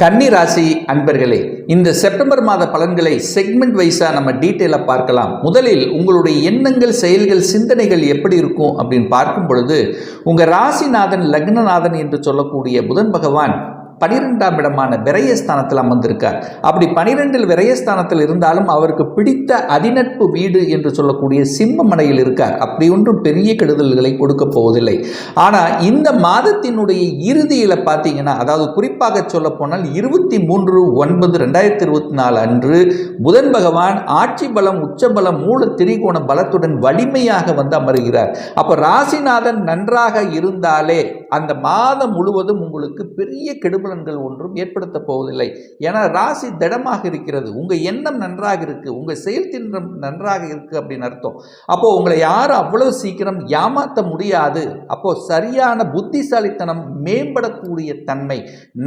கன்னி ராசி அன்பர்களே இந்த செப்டம்பர் மாத பலன்களை செக்மெண்ட் வைஸாக நம்ம டீட்டெயிலாக பார்க்கலாம். முதலில் உங்களுடைய எண்ணங்கள் செயல்கள் சிந்தனைகள் எப்படி இருக்கும் அப்படின்னு பார்க்கும் பொழுது உங்கள் ராசிநாதன் லக்னநாதன் என்று சொல்லக்கூடிய புதன் பகவான் பனிரெண்டாம் இடமான விரயஸ்தானத்தில் அமர்ந்திருக்கார். அப்படி பனிரெண்டில் விரயஸ்தானத்தில் இருந்தாலும் அவருக்கு பிடித்த அதிநட்பு வீடு என்று சொல்லக்கூடிய சிம்ம மனையில் இருக்கார். அப்படி ஒன்றும் பெரிய கெடுதல்களை கொடுக்க போவதில்லை. ஆனால் இந்த மாதத்தினுடைய இறுதியில் பார்த்தீங்கன்னா அதாவது குறிப்பாக சொல்ல போனால் இருபத்தி மூன்று ஒன்பது ரெண்டாயிரத்தி இருபத்தி நாலு அன்று புதன் பகவான் ஆட்சி பலம் உச்சபலம் மூல திரிகோண பலத்துடன் வலிமையாக வந்து அமருகிறார். அப்போ ராசிநாதன் நன்றாக இருந்தாலே அந்த மாதம் முழுவதும் உங்களுக்கு பெரிய கெடுபலன்கள் ஒன்றும் ஏற்படுத்த போவதில்லை. ஏன்னா ராசி திடமாக இருக்கிறது. உங்கள் எண்ணம் நன்றாக இருக்குது உங்கள் செயல் தின்றம் நன்றாக இருக்குது அப்படின்னு அர்த்தம். அப்போது உங்களை யாரும் அவ்வளவு சீக்கிரம் ஏமாற்ற முடியாது. அப்போது சரியான புத்திசாலித்தனம் மேம்படக்கூடிய தன்மை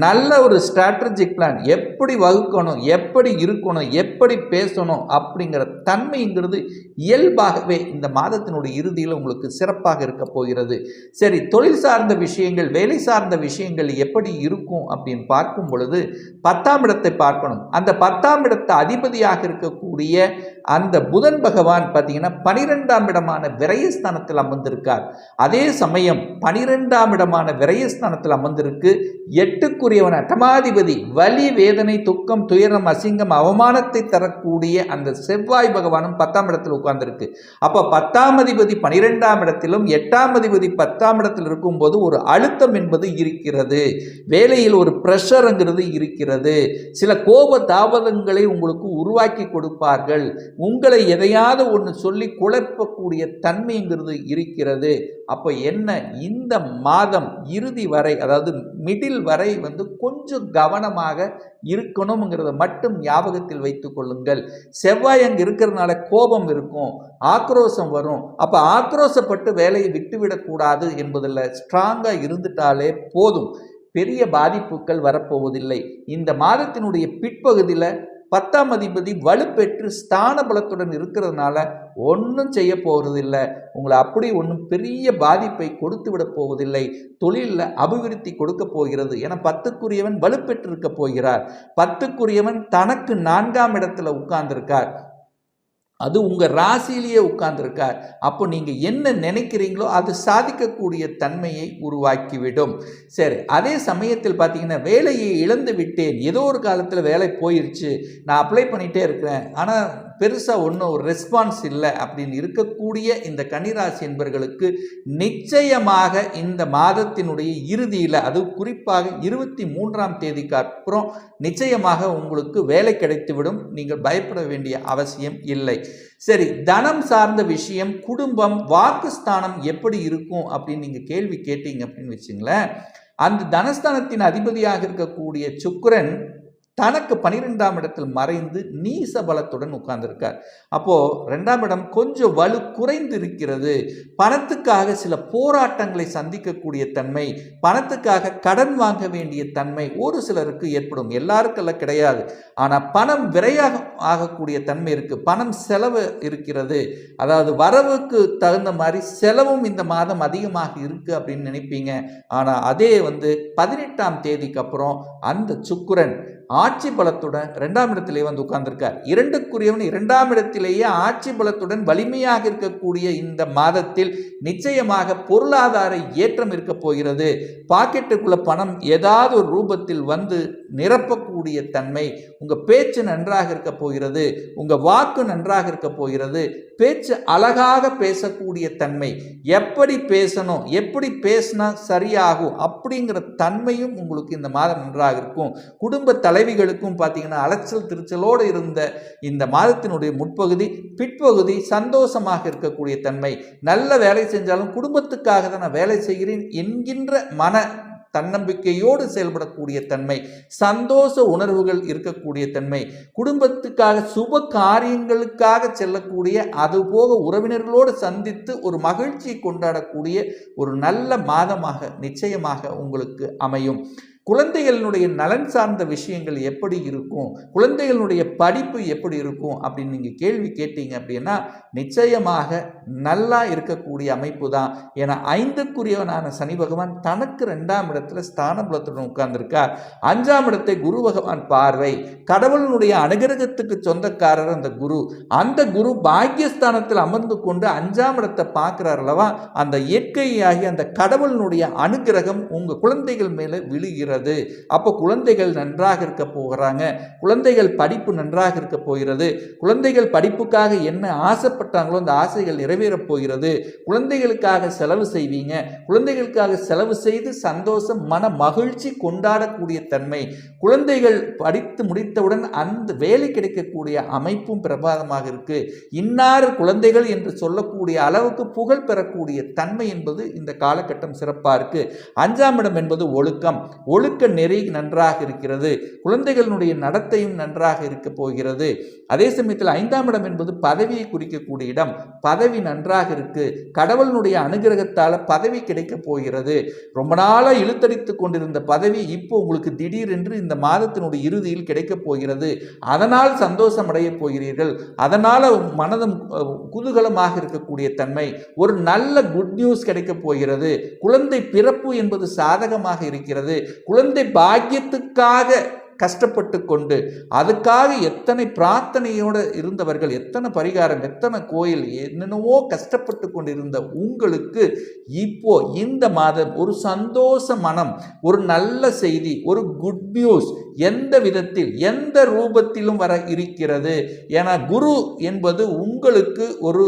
நல்ல ஒரு ஸ்ட்ராட்டஜிக் பிளான் எப்படி வகுக்கணும் எப்படி இருக்கணும் எப்படி பேசணும் அப்படிங்கிற தன்மைங்கிறது இயல்பாகவே இந்த மாதத்தினுடைய இறுதியில் உங்களுக்கு சிறப்பாக இருக்க போகிறது. சரி தொழில் சார்ந்த விஷயங்கள் வேலை சார்ந்த விஷயங்கள் எப்படி இருக்கும் அப்படின்னு பார்க்கும் பொழுது பத்தாம் இடத்தை பார்க்கணும். அந்த பத்தாம் இடத்தை அதிபதியாக இருக்கக்கூடிய அந்த புதன் பகவான் பார்த்தீங்கன்னா பனிரெண்டாம் இடமான விரயஸ்தானத்தில் அமர்ந்திருக்கார். அதே சமயம் பனிரெண்டாம் இடமான விரயஸ்தானத்தில் அமர்ந்திருக்கு. எட்டுக்குரியவன் அட்டமாதிபதி வலி வேதனை துக்கம் துயரம் அசிங்கம் அவமானத்தை தரக்கூடிய அந்த செவ்வாய் பகவானும் பத்தாம் இடத்தில் உட்கார்ந்துருக்கு. அப்போ பத்தாம் அதிபதி பனிரெண்டாம் இடத்திலும் எட்டாம் அதிபதி பத்தாம் இடத்தில் இருக்கும்போது ஒரு அழுத்தம் என்பது இருக்கிறது. வேலையில் ஒரு ப்ரெஷருங்கிறது இருக்கிறது. சில கோப தாபதங்களை உங்களுக்கு உருவாக்கி கொடுப்பார்கள். உங்களை எதையாவது ஒன்று சொல்லி குழப்பக்கூடிய தன்மைங்கிறது இருக்கிறது. அப்போ என்ன? இந்த மாதம் இறுதி வரை அதாவது மிடில் வரை வந்து கொஞ்சம் கவனமாக இருக்கணுங்கிறத மட்டும் ஞாபகத்தில் வைத்து கொள்ளுங்கள். செவ்வாய் அங்கே இருக்கிறதுனால கோபம் இருக்கும் ஆக்ரோஷம் வரும். அப்போ ஆக்ரோஷப்பட்டு வேலையை விட்டுவிடக்கூடாது என்பதில் ஸ்ட்ராங்காக இருந்துட்டாலே போதும். பெரிய பாதிப்புகள் வரப்போவதில்லை. இந்த மாதத்தினுடைய பிற்பகுதியில் பத்தாம் அதிபதி வலுப்பெற்று ஸ்தான பலத்துடன் இருக்கிறதுனால ஒன்றும் செய்ய போகிறதில்லை உங்களை அப்படி ஒன்றும் பெரிய பாதிப்பை கொடுத்து விட போவதில்லை. தொழிலில் அபிவிருத்தி கொடுக்க போகிறது. என பத்துக்குரியவன் வலுப்பெற்றிருக்க போகிறார். பத்துக்குரியவன் தனக்கு நான்காம் இடத்துல உட்கார்ந்திருக்கார். அது உங்கள் ராசியிலேயே உட்கார்ந்துருக்கார். அப்போ நீங்கள் என்ன நினைக்கிறீங்களோ அது சாதிக்கக்கூடிய தன்மையை உருவாக்கிவிடும். சரி அதே சமயத்தில் பார்த்தீங்கன்னா வேலையை இழந்து விட்டேன். ஏதோ ஒரு காலத்தில் வேலை போயிடுச்சு நான் அப்ளை பண்ணிகிட்டே இருக்கிறேன். ஆனால் பெருசாக ஒன்றும் ஒரு ரெஸ்பான்ஸ் இல்லை அப்படின்னு இருக்கக்கூடிய இந்த கன்னிராசி என்பர்களுக்கு நிச்சயமாக இந்த மாதத்தினுடைய இறுதியில் அது குறிப்பாக இருபத்தி மூன்றாம் தேதிக்கு அப்புறம் நிச்சயமாக உங்களுக்கு வேலை கிடைத்துவிடும். நீங்கள் பயப்பட வேண்டிய அவசியம் இல்லை. சரி தனம் சார்ந்த விஷயம் குடும்பம் வாக்குஸ்தானம் எப்படி இருக்கும் அப்படின்னு நீங்கள் கேள்வி கேட்டீங்க அப்படின்னு வச்சுங்களேன். அந்த தனஸ்தானத்தின் அதிபதியாக இருக்கக்கூடிய சுக்கரன் தனக்கு பனிரெண்டாம் இடத்தில் மறைந்து நீச பலத்துடன் உட்கார்ந்திருக்கார். அப்போது ரெண்டாம் இடம் கொஞ்சம் வலு குறைந்து இருக்கிறது பணத்துக்காக சில போராட்டங்களை சந்திக்கக்கூடிய தன்மை பணத்துக்காக கடன் வாங்க வேண்டிய தன்மை ஒரு சிலருக்கு ஏற்படும். எல்லாருக்கெல்லாம் கிடையாது. ஆனால் பணம் விரையாக ஆகக்கூடிய தன்மை இருக்குது பணம் செலவு இருக்கிறது. அதாவது வரவுக்கு தகுந்த மாதிரி செலவும் இந்த மாதம் அதிகமாக இருக்குது அப்படின்னு நினைப்பீங்க. ஆனால் அதே வந்து பதினெட்டாம் தேதிக்கு அப்புறம் அந்த சுக்குரன் ஆட்சி பலத்துடன் இரண்டாம் இடத்திலே வந்து உட்கார்ந்திருக்கார். இரண்டுக்குரியவன் இரண்டாம் இடத்திலேயே ஆட்சி பலத்துடன் வலிமையாக இருக்கக்கூடிய இந்த மாதத்தில் நிச்சயமாக பொருளாதார ஏற்றம் இருக்க போகிறது. பாக்கெட்டுக்குள்ள பணம் ஏதாவது ஒரு ரூபத்தில் வந்து நிரப்பக்கூடிய தன்மை உங்கள் பேச்சு நன்றாக இருக்க போகிறது உங்கள் வாக்கு நன்றாக இருக்க போகிறது பேச்சு அழகாக பேசக்கூடிய தன்மை எப்படி பேசணும் எப்படி பேசினா சரியாகும் அப்படிங்கிற தன்மையும் உங்களுக்கு இந்த மாதம் நன்றாக இருக்கும். குடும்ப தலைவிகளுக்கும் பார்த்தீங்கன்னா அலைச்சல் திருச்சலோடு இருந்த இந்த மாதத்தினுடைய முற்பகுதி பிற்பகுதி சந்தோஷமாக இருக்கக்கூடிய தன்மை. நல்ல வேலை செஞ்சாலும் குடும்பத்துக்காக தான் நான் வேலை செய்கிறேன் என்கின்ற மன தன்னம்பிக்கையோடு செயல்படக்கூடிய தன்மை சந்தோஷ உணர்வுகள் இருக்கக்கூடிய தன்மை குடும்பத்துக்காக சுப காரியங்களுக்காக செல்லக்கூடிய அதுபோக உறவினர்களோடு சந்தித்து ஒரு மகிழ்ச்சியை கொண்டாடக்கூடிய ஒரு நல்ல மாதமாக நிச்சயமாக உங்களுக்கு அமையும். குழந்தைகளினுடைய நலன் சார்ந்த விஷயங்கள் எப்படி இருக்கும்? குழந்தைகளுடைய படிப்பு எப்படி இருக்கும்? அப்படின்னு நீங்கள் கேள்வி கேட்டீங்க அப்படின்னா நிச்சயமாக நல்லா இருக்கக்கூடிய அமைப்பு தான். ஏன்னா ஐந்துக்குரியவனான சனி பகவான் தனக்கு ரெண்டாம் இடத்துல ஸ்தான பலத்துடன் உட்கார்ந்துருக்கார். அஞ்சாம் இடத்தை குரு பகவான் பார்வை. கடவுளினுடைய அனுகிரகத்துக்கு சொந்தக்காரர் அந்த குரு. அந்த குரு பாக்கியஸ்தானத்தில் அமர்ந்து கொண்டு அஞ்சாம் இடத்தை பார்க்குறார் அல்லவா? அந்த இயற்கையாகி அந்த கடவுளினுடைய அனுகிரகம் உங்கள் குழந்தைகள் மேலே இருக்கிறது அப்போ குழந்தைகள் நன்றாக இருக்க போகிறாங்க. குழந்தைகள் படிப்பு நன்றாக இருக்க போகிறது. குழந்தைகள் படிப்புக்காக என்ன ஆசைப்பட்டாங்களோ அந்த ஆசைகள் நிறைவேறப் போகிறது. குழந்தைகளுக்காக செலவு செய்வீங்க. குழந்தைகளுக்காக செலவு செய்து சந்தோஷம் மன மகிழ்ச்சி கொண்டாடக்கூடிய தன்மை. குழந்தைகள் படித்து முடித்தவுடன் அந்த வேலை கிடைக்கக்கூடிய அமைப்பும் பிரபாதமாக இருக்கு. இன்னார் குழந்தைகள் என்று சொல்லக்கூடிய அளவுக்கு புகழ் பெறக்கூடிய தன்மை என்பது இந்த காலகட்டம் சிறப்பாக இருக்கு. அஞ்சாம் இடம் என்பது ஒழுக்கம். ஒழுக்க நெறி நன்றாக இருக்கிறது. குழந்தைகளுடைய நடத்தையும் நன்றாக இருக்க போகிறது. அதே சமயத்தில் ஐந்தாம் இடம் என்பது பதவியை குறிக்கக்கூடிய இடம். பதவி நன்றாக இருக்கு. கடவுளினுடைய அனுகிரகத்தால் பதவி கிடைக்க போகிறது. ரொம்ப நாளாக இழுத்தடித்து கொண்டிருந்த பதவி இப்போ உங்களுக்கு திடீரென்று இந்த மாதத்தினுடைய இறுதியில் கிடைக்கப் போகிறது. அதனால் சந்தோஷம் அடைய போகிறீர்கள். அதனால் மனதும் குதூகலமாக இருக்கக்கூடிய தன்மை. ஒரு நல்ல குட் நியூஸ் கிடைக்கப் போகிறது. குழந்தை பிறப்பு என்பது சாதகமாக இருக்கிறது. குழந்தை பாக்கியத்துக்காக கஷ்டப்பட்டு கொண்டு அதுக்காக எத்தனை பிரார்த்தனையோடு இருந்தவர்கள் எத்தனை பரிகாரம் எத்தனை கோயில் என்னென்னவோ கஷ்டப்பட்டு கொண்டிருந்த உங்களுக்கு இப்போ இந்த மாதம் ஒரு சந்தோஷ மனம் ஒரு நல்ல செய்தி ஒரு குட் நியூஸ் எந்த விதத்தில் எந்த ரூபத்திலும் வர இருக்கிறது. ஏன்னா குரு என்பது உங்களுக்கு ஒரு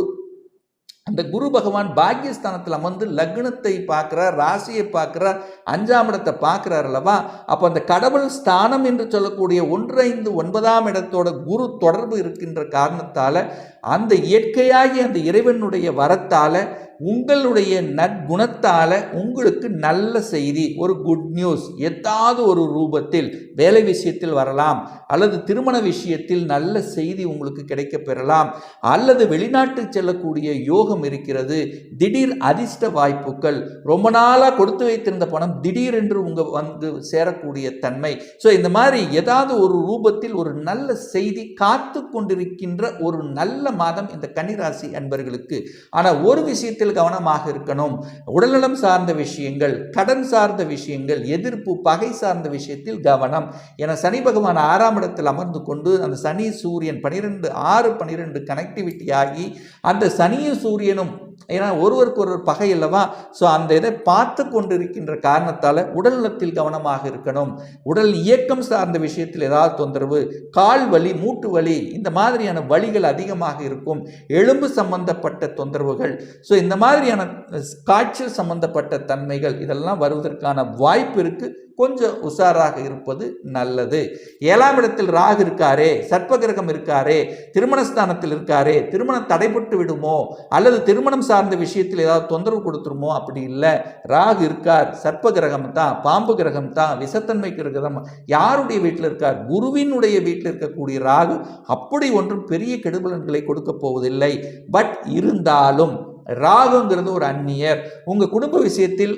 அந்த குரு பகவான் பாக்கியஸ்தானத்தில் அமர்ந்து லக்னத்தை பார்க்குறார் ராசியை பார்க்குறார் அஞ்சாம் இடத்தை பார்க்குறார் அல்லவா? அப்போ அந்த கடவுள் ஸ்தானம் என்று சொல்லக்கூடிய ஒன்று ஐந்து ஒன்பதாம் இடத்தோட குரு தொடர்பு இருக்கின்ற காரணத்தால் அந்த இயற்கையாகி அந்த இறைவனுடைய வரத்தால் உங்களுடைய நற்குணத்தால் உங்களுக்கு நல்ல செய்தி ஒரு குட் நியூஸ் ஏதாவது ஒரு ரூபத்தில் வேலை விஷயத்தில் வரலாம் அல்லது திருமண விஷயத்தில் நல்ல செய்தி உங்களுக்கு கிடைக்கப் பெறலாம் அல்லது வெளிநாட்டு செல்லக்கூடிய யோகம் இருக்கிறது திடீர் அதிர்ஷ்ட வாய்ப்புகள் ரொம்ப நாளாக கொடுத்து வைத்திருந்த பணம் திடீரென்று உங்கள் வந்து சேரக்கூடிய தன்மை. ஸோ இந்த மாதிரி ஏதாவது ஒரு ரூபத்தில் ஒரு நல்ல செய்தி காத்து கொண்டிருக்கின்ற ஒரு நல்ல மாதம் இந்த கன்னிராசி அன்பர்களுக்கு. ஆனால் ஒரு விஷயத்தில் கவனமாக இருக்கணும். உடல்நலம் சார்ந்த விஷயங்கள் கடன் சார்ந்த விஷயங்கள் எதிர்ப்பு பகை சார்ந்த விஷயத்தில் கவனம். என சனி பகவான் ஆறாம் இடத்தில் அமர்ந்து கொண்டு அந்த சனி சூரியன் பனிரெண்டு ஆறு பனிரெண்டு கனெக்டிவிட்டி ஆகி அந்த சனியும் சூரியனும் ஏன்னா ஒருவருக்கு ஒருவர் பகை அல்லவா? ஸோ அந்த இதை பார்த்து கொண்டிருக்கின்ற காரணத்தால் உடல் நலத்தில் கவனமாக இருக்கணும். உடல் இயக்கம் சார்ந்த விஷயத்தில் ஏதாவது தொந்தரவு கால் வலி மூட்டு வலி இந்த மாதிரியான வலிகள் அதிகமாக இருக்கும். எலும்பு சம்பந்தப்பட்ட தொந்தரவுகள். ஸோ இந்த மாதிரியான காய்ச்சல் சம்பந்தப்பட்ட தன்மைகள் இதெல்லாம் வருவதற்கான வாய்ப்பு இருக்கு. கொஞ்சம் உஷாராக இருப்பது நல்லது. ஏழாம் இடத்தில் ராகு இருக்காரே சர்ப்பகிரகம் இருக்காரே திருமணஸ்தானத்தில் இருக்காரே திருமணம் தடைபட்டு விடுமோ? அல்லது திருமணம் சார்ந்த விஷயத்தில் ஏதாவது தொந்தரவு கொடுத்துருமோ? அப்படி இல்லை. ராகு இருக்கார். சர்ப்ப கிரகம் தான். பாம்பு கிரகம் தான். விசத்தன்மை கிரகம். யாருடைய வீட்டில் இருக்கார்? குருவினுடைய வீட்டில் இருக்கக்கூடிய ராகு அப்படி ஒன்றும் பெரிய கெடுபலன்களை கொடுக்க போவதில்லை. பட் இருந்தாலும் ராகுங்கிறது ஒரு அந்நியர். உங்கள் குடும்ப விஷயத்தில்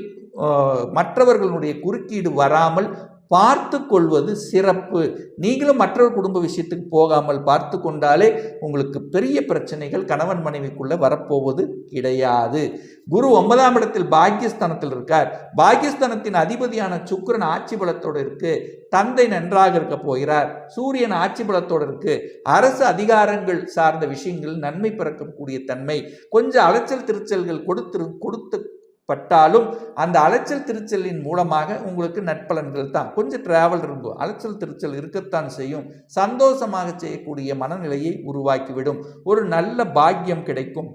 மற்றவர்களுடைய குறுக்கீடு வராமல் பார்த்து கொள்வது சிறப்பு. நீங்களும் மற்றொரு குடும்ப விஷயத்துக்கு போகாமல் பார்த்து கொண்டாலே உங்களுக்கு பெரிய பிரச்சனைகள் கணவன் மனைவிக்குள்ள வரப்போவது கிடையாது. குரு ஒன்பதாம் இடத்தில் பாக்கியஸ்தானத்தில் இருக்கார். பாக்கியஸ்தானத்தின் அதிபதியான சுக்கரன் ஆட்சி பலத்தோடு இருக்கு. தந்தை நன்றாக இருக்க போகிறார். சூரியன் ஆட்சி பலத்தோடு இருக்கு. அரசு அதிகாரங்கள் சார்ந்த விஷயங்கள் நன்மை பிறக்கக்கூடிய தன்மை. கொஞ்சம் அலைச்சல் திருச்சல்கள் கொடுத்து கொடுத்து பட்டாலும் அந்த அலைச்சல் திருச்சலின் மூலமாக உங்களுக்கு நட்பலன்கள் தான். கொஞ்சம் டிராவல் இருக்கும் அலைச்சல் திருச்சல் இருக்கத்தான் செய்யும். சந்தோஷமாக செய்யக்கூடிய மனநிலையை உருவாக்கிவிடும். ஒரு நல்ல பாக்கியம் கிடைக்கும்.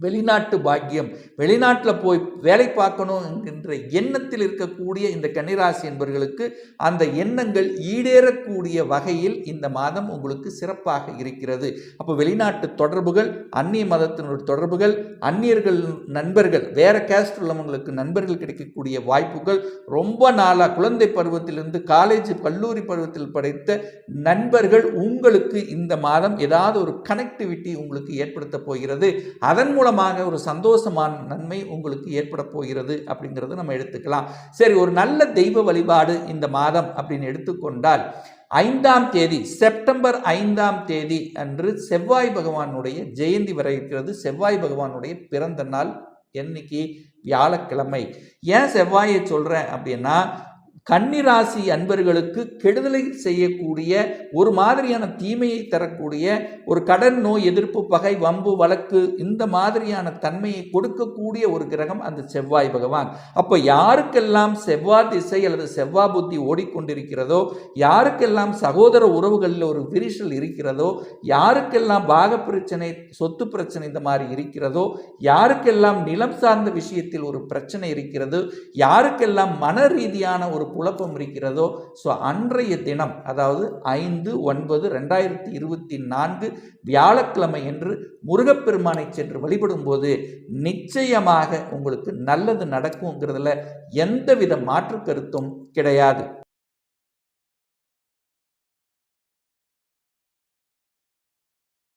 வெளிநாட்டு பாக்கியம் வெளிநாட்டில் போய் வேலை பார்க்கணும் என்கின்ற எண்ணத்தில் இருக்கக்கூடிய இந்த கன்னிராசி என்பவர்களுக்கு அந்த எண்ணங்கள் ஈடேறக்கூடிய வகையில் இந்த மாதம் உங்களுக்கு சிறப்பாக இருக்கிறது. அப்போ வெளிநாட்டு தொடர்புகள் அந்நிய மதத்தினுடைய தொடர்புகள் அந்நியர்கள் நண்பர்கள் வேற கேஸ்ட் உள்ளவங்களுக்கு நண்பர்கள் கிடைக்கக்கூடிய வாய்ப்புகள் ரொம்ப நாளாக குழந்தை பருவத்திலிருந்து காலேஜ் கல்லூரி பருவத்தில் படைத்த நண்பர்கள் உங்களுக்கு இந்த மாதம் ஏதாவது ஒரு கனெக்டிவிட்டி உங்களுக்கு ஏற்படுத்த போகிறது. அதன் மூலம் மூலமாக ஒரு சந்தோஷமான நன்மை உங்களுக்கு ஏற்பட போகிறது அப்படிங்கிறது நம்ம எடுத்துக்கலாம். சரி ஒரு நல்ல தெய்வ வழிபாடு இந்த மாதம் அப்படின்னு எடுத்துக்கொண்டால் ஐந்தாம் தேதி செப்டம்பர் ஐந்தாம் தேதி அன்று செவ்வாய் பகவானுடைய ஜெயந்தி வர இருக்கிறது. செவ்வாய் பகவானுடைய பிறந்த நாள் என்னைக்கு? வியாழக்கிழமை. ஏன் செவ்வாயை சொல்கிறேன் அப்படின்னா கன்னிராசி அன்பர்களுக்கு கெடுதலை செய்யக்கூடிய ஒரு மாதிரியான தீமையை தரக்கூடிய ஒரு கடன் நோய் எதிர்ப்பு பகை வம்பு வழக்கு இந்த மாதிரியான தன்மையை கொடுக்கக்கூடிய ஒரு கிரகம் அந்த செவ்வாய் பகவான். அப்போ யாருக்கெல்லாம் செவ்வாய் திசை அல்லது செவ்வாய் புத்தி ஓடிக்கொண்டிருக்கிறதோ யாருக்கெல்லாம் சகோதர உறவுகளில் ஒரு விரிசல் இருக்கிறதோ யாருக்கெல்லாம் பாக பிரச்சனை சொத்து பிரச்சனை இந்த மாதிரி இருக்கிறதோ யாருக்கெல்லாம் நிலம் சார்ந்த விஷயத்தில் ஒரு பிரச்சனை இருக்கிறது யாருக்கெல்லாம் மன ரீதியான ஒரு குழப்பம் இருக்கிறதோ ஸோ அன்றைய தினம் அதாவது ஐந்து ஒன்பது ரெண்டாயிரத்தி இருபத்தி நான்கு வியாழக்கிழமை என்று முருகப்பெருமானை சென்று வழிபடும்போது நிச்சயமாக உங்களுக்கு நல்லது நடக்குங்கிறதுல எந்தவித மாற்று கருத்தும் கிடையாது.